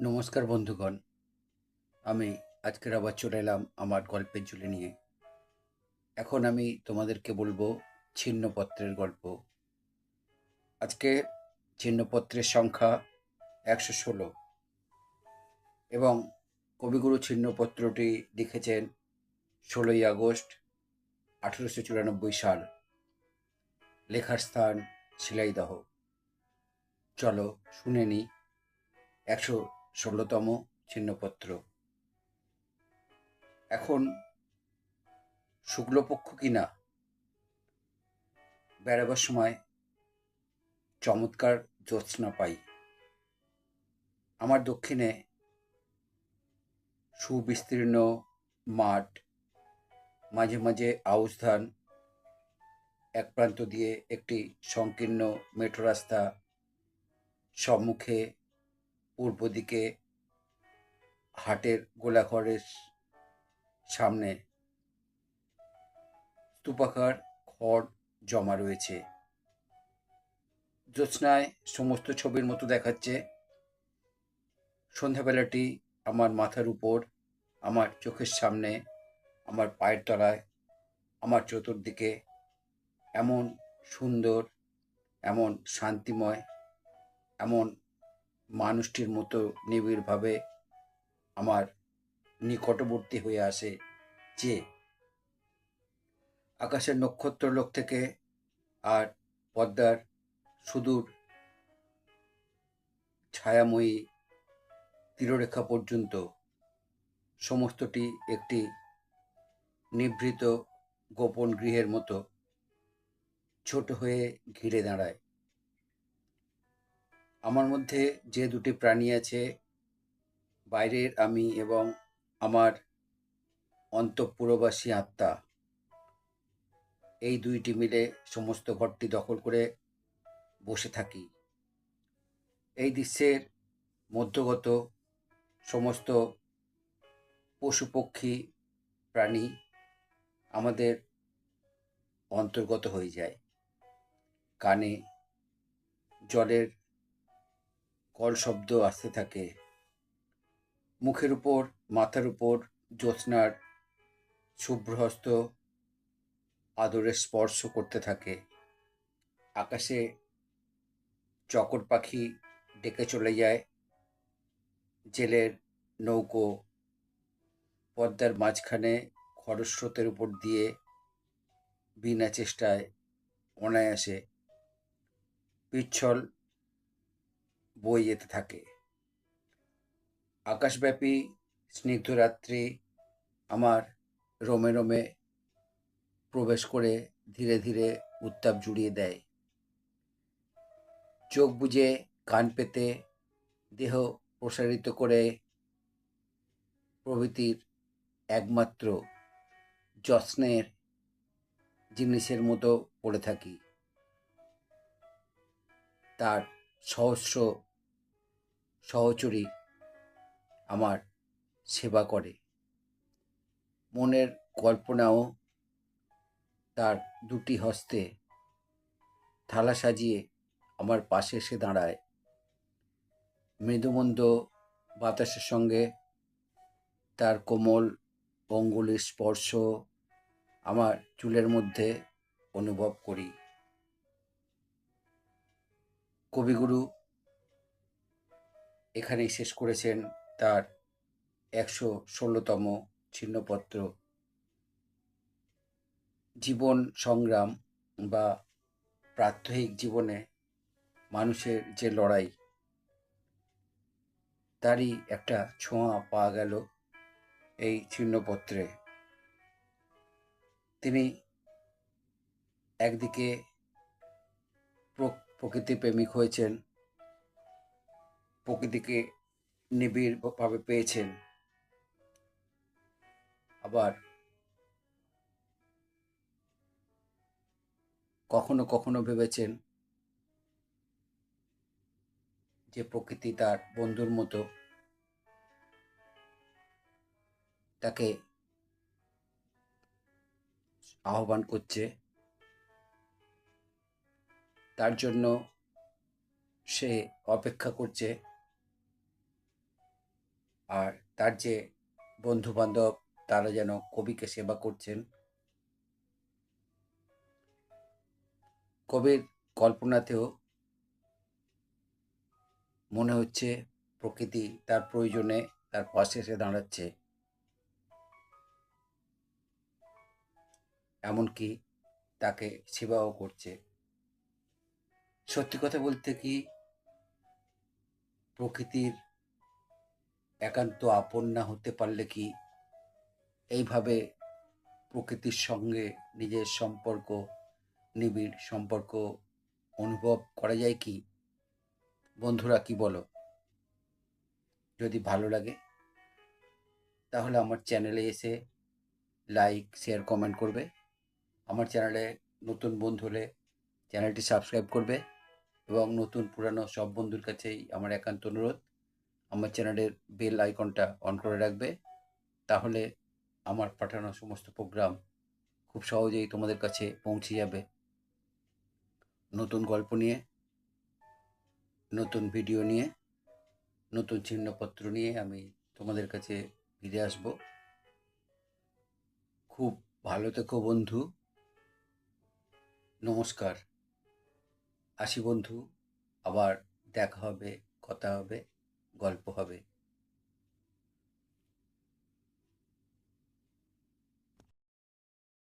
নমস্কার বন্ধুগণ। আমি আজকের আবার চলে এলাম আমার গল্পের ঝুলি নিয়ে। এখন আমি তোমাদেরকে বলব ছিন্নপত্রের গল্প। আজকে ছিন্নপত্রের সংখ্যা একশো ষোলো। এবং কবিগুরু ছিন্নপত্রটি লিখেছেন ষোলোই আগস্ট আঠেরোশো চুরানব্বই সাল। লেখার স্থান শিলাইদহ চলো শুনে নিই। একশো ষোলোতম ছিন্নপত্র। এখন শুক্লপক্ষ কিনা বেড়াবার সময় চমৎকার জ্যোৎস্না পাই। আমার দক্ষিণে সুবিস্তীর্ণ মাঠ, মাঝে মাঝে আউশ ধান, এক প্রান্ত দিয়ে একটি সংকীর্ণ মেঠো রাস্তা, সম্মুখে পূর্ব দিকে হাটের গোলাঘরের সামনে স্তূপাকার খড় জমা রয়েছে। জ্যোৎস্নায় সমস্ত ছবির মতো দেখাচ্ছে। সন্ধ্যাবেলাটি আমার মাথার উপর, আমার চোখের সামনে, আমার পায়ের তলায়, আমার চতুর্দিকে এমন সুন্দর, এমন শান্তিময়, এমন মানুষটির মতো নিবিড়ভাবে আমার নিকটবর্তী হয়ে আসে যে আকাশের নক্ষত্রলোক থেকে আর পদ্মার সুদূর ছায়াময়ী তীররেখা পর্যন্ত সমস্তটি একটি নিভৃত গোপন গৃহের মতো ছোট হয়ে ঘিরে দাঁড়ায়। আমার মধ্যে যে দুটি প্রাণী আছে, বাইরের আমি এবং আমার অন্তঃপুরবাসী আত্মা, এই দুইটি মিলে সমস্ত ঘরটি দখল করে বসে থাকি। এই দৃশ্যের মধ্যগত সমস্ত পশু পক্ষী প্রাণী আমাদের অন্তর্গত হয়ে যায়। কানে, জলের কল শব্দ আসতে থাকে। মুখের উপর, মাথার উপর, জ্যোৎস্নার শুভ্রহস্ত আদরের স্পর্শ করতে থাকে। আকাশে চকর পাখি ডেকে চলে যায়। জেলের নৌকো পদ্মার মাঝখানে খরস্রোতের উপর দিয়ে বিনা চেষ্টায় অনায়াসে পিচ্ছল বয়ে যেতে থাকে। আকাশব্যাপী স্নিগ্ধরাত্রি আমার রোমে রোমে প্রবেশ করে ধীরে ধীরে উত্তাপ জুড়িয়ে দেয়। চোখ বুঝে কান পেতে দেহ প্রসারিত করে প্রভৃতির একমাত্র যত্নের জিনিসের মতো পড়ে থাকি। তার সহস্র সহচরী আমার সেবা করে। মনের কল্পনাও তার দুটি হস্তে থালা সাজিয়ে আমার পাশে এসে দাঁড়ায়। মৃদুমন্দ বাতাসের সঙ্গে তার কোমল অঙ্গুলির স্পর্শ আমার চুলের মধ্যে অনুভব করি। কবিগুরু এখানেই শেষ করেছেন তার একশো ষোলোতম ছিন্নপত্র। জীবন সংগ্রাম বা প্রাত্যহিক জীবনে মানুষের যে লড়াই, তারই একটা ছোঁয়া পাওয়া গেল এই ছিন্নপত্রে। তিনি একদিকে প্রকৃতি প্রেমিক হয়েছেন প্রকৃতিকে নিবিড়ভাবে পেয়েছেন। আবার কখনো কখনো ভেবেছেন যে প্রকৃতি তার বন্ধুর মতো তাকে আহ্বান করছে। তার জন্য সে অপেক্ষা করছে। আর তার যে বন্ধু বান্ধব তারা যেন কবিকে সেবা করছেন। কবির কল্পনাতেও মনে হচ্ছে প্রকৃতি তার প্রয়োজনে তার পাশে এসে দাঁড়াচ্ছে। এমনকি তাকে সেবাও করছে। সত্যি কথা বলতে কি, প্রকৃতির একান্ত আপন না হতে পারলে কি এইভাবে প্রকৃতির সঙ্গে নিজের সম্পর্ক, নিবিড় সম্পর্ক অনুভব করা যায় কি? বন্ধুরা, কি বলো? যদি ভালো লাগে, তাহলে আমার চ্যানেলে এসে লাইক, শেয়ার, কমেন্ট করবে। আমার চ্যানেলে নতুন বন্ধু হলে চ্যানেলটি সাবস্ক্রাইব করবে এবং নতুন পুরানো সব বন্ধুর কাছেই আমার একান্ত অনুরোধ। আমার চ্যানেলের বেল আইকনটা অন করে রাখবে। তাহলে আমার পাঠানো সমস্ত প্রোগ্রাম খুব সহজেই তোমাদের কাছে পৌঁছে যাবে। নতুন গল্প নিয়ে, নতুন ভিডিও নিয়ে, নতুন চিহ্নপত্র নিয়ে আমি তোমাদের কাছে ফিরে আসব। খুব ভালো থেকো বন্ধু। নমস্কার। আসি বন্ধু, আবার দেখা হবে, কথা হবে। গল্প হবে।